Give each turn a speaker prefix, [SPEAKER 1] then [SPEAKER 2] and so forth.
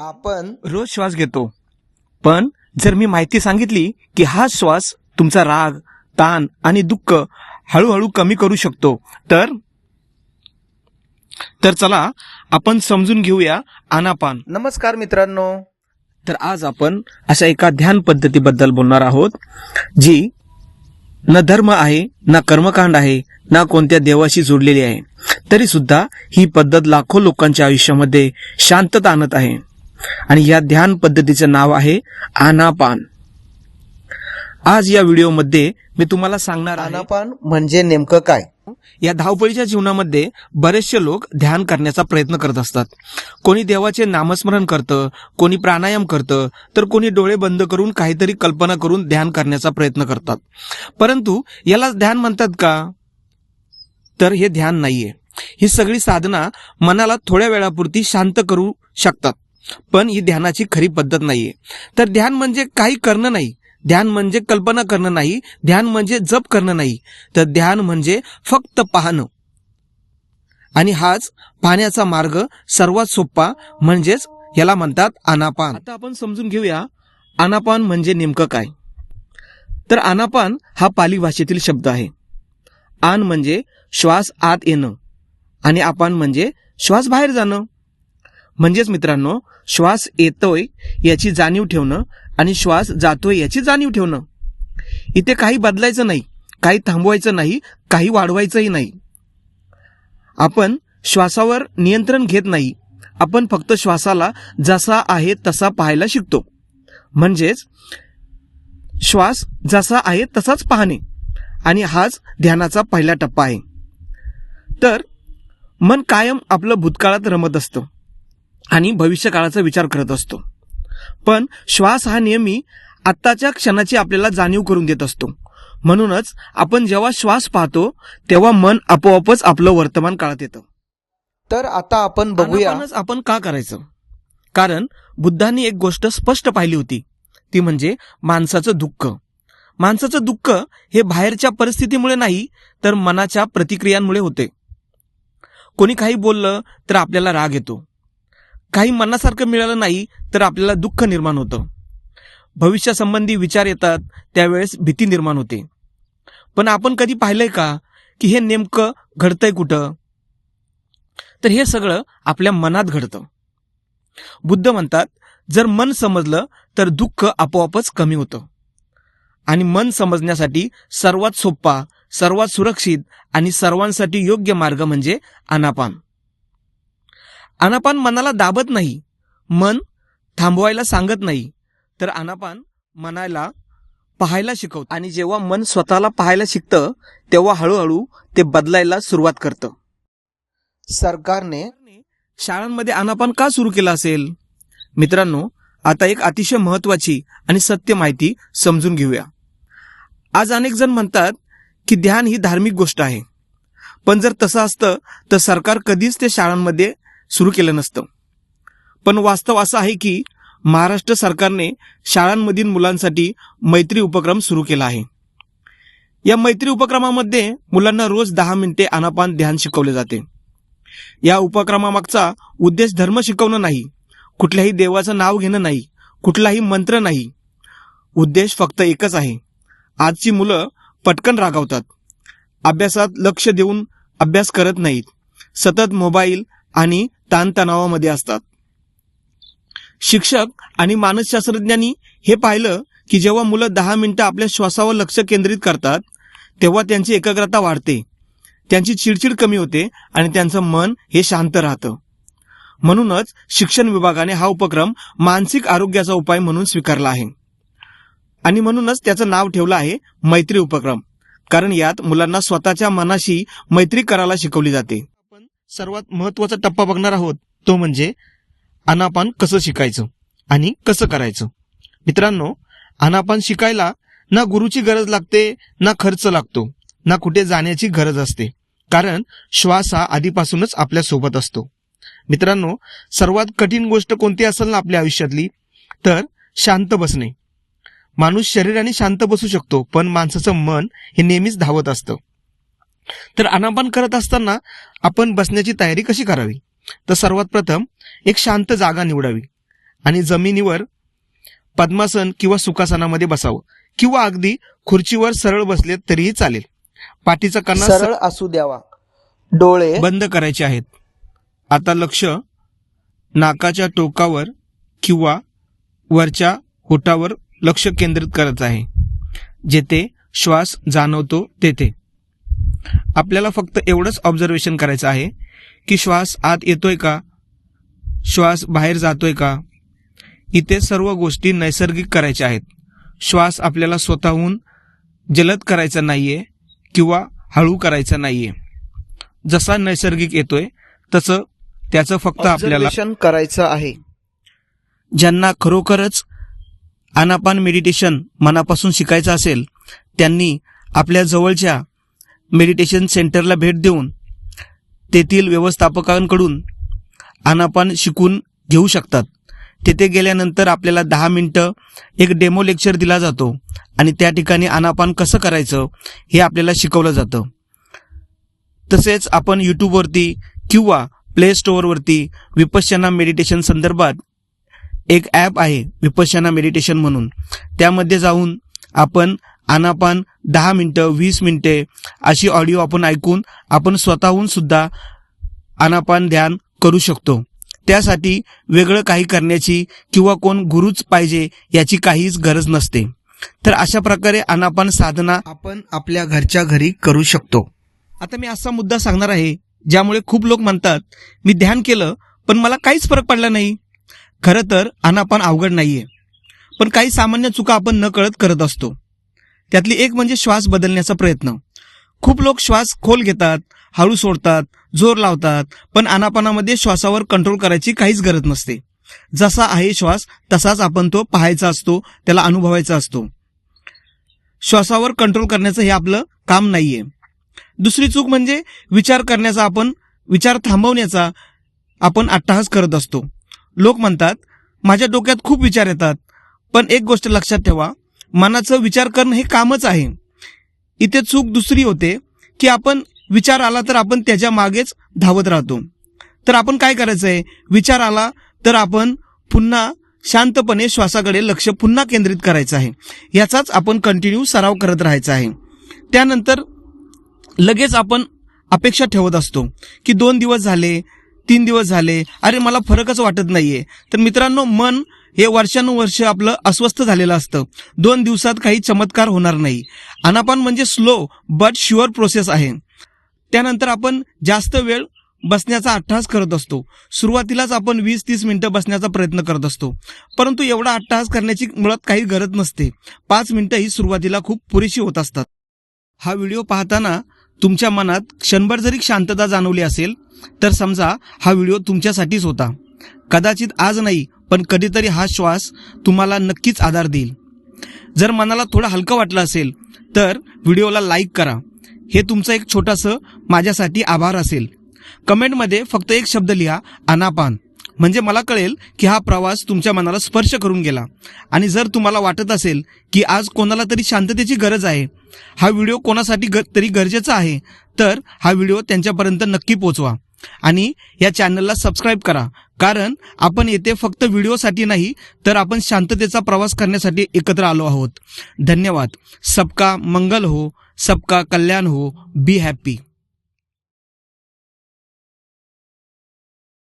[SPEAKER 1] आपण
[SPEAKER 2] रोज श्वास घेतो. पण जर मी माहिती सांगितली की हा श्वास तुमचा राग ताण आणि दुःख हळूहळू कमी करू शकतो तर तर चला आपण समजून घेऊया आनापान.
[SPEAKER 1] नमस्कार मित्रांनो.
[SPEAKER 2] तर आज आपण अशा एका ध्यान पद्धतीबद्दल बोलणार आहोत जी न धर्म आहे ना कर्मकांड आहे ना कोणत्या देवाशी जोडलेली आहे तरी सुद्धा ही पद्धत लाखो लोकांच्या आयुष्यामध्ये शांतता आणत आहे. आणि या ध्यान पद्धतीचं नाव आहे आनापान. आज या व्हिडिओमध्ये मी तुम्हाला सांगणार
[SPEAKER 1] आनापान म्हणजे नेमकं काय?
[SPEAKER 2] या धावपळीच्या जीवनामध्ये बरेचसे लोक ध्यान करण्याचा प्रयत्न करत असतात. कोणी देवाचे नामस्मरण करतं कोणी प्राणायाम करतं तर कोणी डोळे बंद करून काहीतरी कल्पना करून ध्यान करण्याचा प्रयत्न करतात. परंतु याला ध्यान म्हणतात का? तर हे ध्यान नाहीये. ही सगळी साधना मनाला थोड्या वेळापुरती शांत करू शकतात. पण ही ध्यानाची खरी पद्धत नाहीये. तर ध्यान म्हणजे काही करणं नाही. ध्यान म्हणजे कल्पना करणं नाही. ध्यान म्हणजे जप करणं नाही. तर ध्यान म्हणजे फक्त पाहणं. आणि हाच पाहण्याचा मार्ग सर्वात सोपा म्हणजेच याला म्हणतात आनापान. आता आपण समजून घेऊया आनापान म्हणजे नेमकं काय. तर आनापान हा पाली भाषेतील शब्द आहे. आन म्हणजे श्वास आत येणं. आणि आपण म्हणजे श्वास बाहेर जाणं. म्हणजेच मित्रांनो श्वास येतोय याची जाणीव ठेवणं आणि श्वास जातोय याची जाणीव ठेवणं. इथे काही बदलायचं नाही काही थांबवायचं नाही काही वाढवायचंही नाही. आपण श्वासावर नियंत्रण घेत नाही. आपण फक्त श्वासाला जसा आहे तसा पाहायला शिकतो. म्हणजेच श्वास जसा आहे तसाच पाहणे. आणि हाच ध्यानाचा पहिला टप्पा आहे. तर मन कायम आपलं भूतकाळात रमत असतं. आणि भविष्यकाळाचा विचार करत असतो. पण श्वास हा नेहमी आत्ताच्या क्षणाची आपल्याला जाणीव करून देत असतो. म्हणूनच आपण जेव्हा श्वास पाहतो तेव्हा मन आपोआपच आपलं वर्तमान काळात येतं.
[SPEAKER 1] तर आता आपण बघूया
[SPEAKER 2] आपण का करायचं? कारण बुद्धांनी एक गोष्ट स्पष्ट पाहिली होती. ती म्हणजे माणसाचं दुःख. माणसाचं दुःख हे बाहेरच्या परिस्थितीमुळे नाही तर मनाच्या प्रतिक्रियांमुळे होते. कोणी काही बोललं तर आपल्याला राग येतो. काही मनासारखं मिळालं नाही तर आपल्याला दुःख निर्माण होतं. भविष्यासंबंधी विचार येतात त्यावेळेस भीती निर्माण होते. पण आपण कधी पाहिलंय का की हे नेमकं घडतंय कुठं? तर हे सगळं आपल्या मनात घडतं. बुद्ध म्हणतात जर मन समजलं तर दुःख आपोआपच कमी होतं. आणि मन समजण्यासाठी सर्वात सोपा सर्वात सुरक्षित आणि सर्वांसाठी योग्य मार्ग म्हणजे अनापान अनापान मनाला दाबत नाही. मन थांबवायला सांगत नाही. तर अनापान मनाला पाहायला शिकवतं. आणि जेव्हा मन स्वतःला पाहायला शिकतं तेव्हा हळूहळू ते बदलायला सुरुवात करतं.
[SPEAKER 1] सरकारने
[SPEAKER 2] शाळांमध्ये अनापान का सुरू केलं असेल? मित्रांनो आता एक अतिशय महत्वाची आणि सत्य माहिती समजून घेऊया. आज अनेक जण म्हणतात की ध्यान ही धार्मिक गोष्ट आहे. पण जर तसं असतं तर सरकार कधीच ते शाळांमध्ये सुरू केलं नसतं. पण वास्तव असं आहे की महाराष्ट्र सरकारने शाळांमधील मुलांसाठी मैत्री उपक्रम सुरू केला आहे. या मैत्री उपक्रमामध्ये मुलांना रोज दहा मिनिटे अनापान ध्यान शिकवले जाते. या उपक्रमामागचा उद्देश धर्म शिकवणं नाही कुठल्याही देवाचं नाव घेणं नाही कुठलाही मंत्र नाही. उद्देश फक्त एकच आहे. आजची मुलं पटकन रागावतात. अभ्यासात लक्ष देऊन अभ्यास करत नाहीत. सतत मोबाईल आणि ताणतणावामध्ये असतात. शिक्षक आणि मानसशास्त्रज्ञांनी हे पाहिलं की जेव्हा मुलं दहा मिनिटं आपल्या श्वासावर लक्ष केंद्रित करतात तेव्हा त्यांची एकाग्रता वाढते. त्यांची चिडचिड कमी होते आणि त्यांचं मन हे शांत राहतं. म्हणूनच शिक्षण विभागाने हा उपक्रम मानसिक आरोग्याचा उपाय म्हणून स्वीकारला आहे. आणि म्हणूनच त्याचं नाव ठेवलं आहे मैत्री उपक्रम कारण यात मुलांना स्वतःच्या मनाशी मैत्री करायला शिकवली जाते. सर्वात महत्त्वाचा टप्पा बघणार आहोत तो म्हणजे अनापान कसं शिकायचं आणि कसं करायचं. मित्रांनो अनापान शिकायला ना गुरुची गरज लागते ना खर्च लागतो ना कुठे जाण्याची गरज असते. कारण श्वास हा आधीपासूनच आपल्यासोबत असतो. मित्रांनो सर्वात कठीण गोष्ट कोणती असेल ना आपल्या आयुष्यातली? तर शांत बसणे. माणूस शरीराने शांत बसू शकतो पण माणसाचं मन हे नेहमीच धावत असतं. तर अनापान करत असताना आपण बसण्याची तयारी कशी करावी? तर सर्वात प्रथम एक शांत जागा निवडावी आणि जमिनीवर पद्मासन किंवा सुखासनामध्ये बसावं किंवा अगदी खुर्चीवर सरळ बसले तरीही चालेल. पाठीचा कणा
[SPEAKER 1] सरळ असू द्यावा. डोळे
[SPEAKER 2] बंद करायचे आहेत. आता लक्ष नाकाच्या टोकावर किंवा वरच्या होठावर लक्ष केंद्रित करत आहे. जेथे श्वास जाणवतो तेथे. आपल्याला फक्त एवढंच ऑब्झर्वेशन करायचं आहे की श्वास आत येतोय का? श्वास बाहेर जातोय का? इथे सर्व गोष्टी नैसर्गिक करायच्या आहेत. श्वास आपल्याला स्वतःहून जलद करायचा नाहीये किंवा हळू करायचा नाहीये. जसा नैसर्गिक येतोय तसं त्याचं फक्त आपल्याला
[SPEAKER 1] करायचं आहे.
[SPEAKER 2] ज्यांना खरोखरच आनापान मेडिटेशन मनापासून शिकायचं असेल त्यांनी आपल्या जवळच्या मेडिटेशन सेंटरला भेट देऊन तेथील व्यवस्थापकांकडून आनापान शिकून घेऊ शकतात. तेथे गेल्यानंतर आपल्याला दहा मिनटं एक डेमो लेक्चर दिला जातो आणि त्या ठिकाणी आनापान कसं करायचं हे आपल्याला शिकवलं जातं. तसेच आपण यूट्यूबवरती किंवा प्ले स्टोअरवरती विपश्यना मेडिटेशन संदर्भात एक ॲप आहे विपश्यना मेडिटेशन म्हणून. त्यामध्ये जाऊन आपण आनापान दहा मिनटं वीस मिनटे अशी ऑडिओ आपण ऐकून आपण स्वतःहून सुद्धा आनापान ध्यान करू शकतो. त्यासाठी वेगळं काही करण्याची किंवा कोण गुरुच पाहिजे याची काहीच गरज नसते. तर अशा प्रकारे अनापान साधना
[SPEAKER 1] आपण आपल्या घरच्या घरी करू शकतो.
[SPEAKER 2] आता मी असा मुद्दा सांगणार आहे ज्यामुळे खूप लोक म्हणतात मी ध्यान केलं पण मला काहीच फरक पडला नाही. खरं तर अनापान अवघड नाहीये. पण काही सामान्य चुका आपण न कळत करत असतो. त्यातली एक म्हणजे श्वास बदलण्याचा प्रयत्न. खूप लोक श्वास खोल घेतात हळू सोडतात जोर लावतात पण आनापानामध्ये श्वासावर कंट्रोल करायची काहीच गरज नसते. जसा आहे श्वास तसाच आपण तो पाहायचा असतो त्याला अनुभवायचा असतो. श्वासावर कंट्रोल करण्याचं हे आपलं काम नाहीये. दुसरी चूक म्हणजे विचार करण्याचा आपण विचार थांबवण्याचा आपण अट्टाहास करत असतो. लोक म्हणतात माझ्या डोक्यात खूप विचार येतात पण एक गोष्ट लक्षात ठेवा मनाचं विचार करणं हे कामच आहे. इथे चूक दुसरी होते की आपण विचार आला तर आपण त्याच्या मागेच धावत राहतो. तर आपण काय करायचं आहे विचार आला तर आपण पुन्हा शांतपणे श्वासाकडे लक्ष पुन्हा केंद्रित करायचं आहे. याचाच आपण कंटिन्यू सराव करत राहायचा आहे. त्यानंतर लगेच आपण अपेक्षा ठेवत असतो की दोन दिवस झाले तीन दिवस झाले अरे मला फरकच वाटत नाहीये. तर मित्रांनो मन हे वर्षानुवर्ष आपलं अस्वस्थ झालेलं असतं. दोन दिवसात काही चमत्कार होणार नाही. अनापान म्हणजे स्लो बट शुअर प्रोसेस आहे. त्यानंतर आपण जास्त वेळ बसण्याचा अट्टहास करत असतो. सुरुवातीलाच आपण वीस तीस मिनटं बसण्याचा प्रयत्न करत असतो. परंतु एवढा अट्टहास करण्याची मुळात काही गरज नसते. पाच मिनटं ही सुरुवातीला खूप पुरेशी होत असतात. हा व्हिडिओ पाहताना तुमच्या मनात क्षणभर जरी शांतता जाणवली असेल तर समजा हा व्हिडिओ तुमच्यासाठीच होता. कदाचित आज नाही पण कधीतरी हा श्वास तुम्हाला नक्कीच आधार देईल. जर मनाला थोडं हलकं वाटलं असेल तर व्हिडिओला लाईक करा. हे तुमचं एक छोटंसं माझ्यासाठी आभार असेल. कमेंटमध्ये फक्त एक शब्द लिहा अनापान. म्हणजे मला कळेल की हा प्रवास तुमच्या मनाला स्पर्श करून गेला. आणि जर तुम्हाला वाटत असेल की आज कोणाला तरी शांततेची गरज आहे हा व्हिडिओ कोणासाठी ग तरी गरजेचा आहे तर हा व्हिडिओ त्यांच्यापर्यंत नक्की पोचवा. आणि या चॅनलला सबस्क्राईब करा. कारण आपण येथे फक्त व्हिडिओसाठी नाही तर आपण शांततेचा प्रवास करण्यासाठी एकत्र आलो आहोत. धन्यवाद. सबका मंगल हो सबका कल्याण हो. Be happy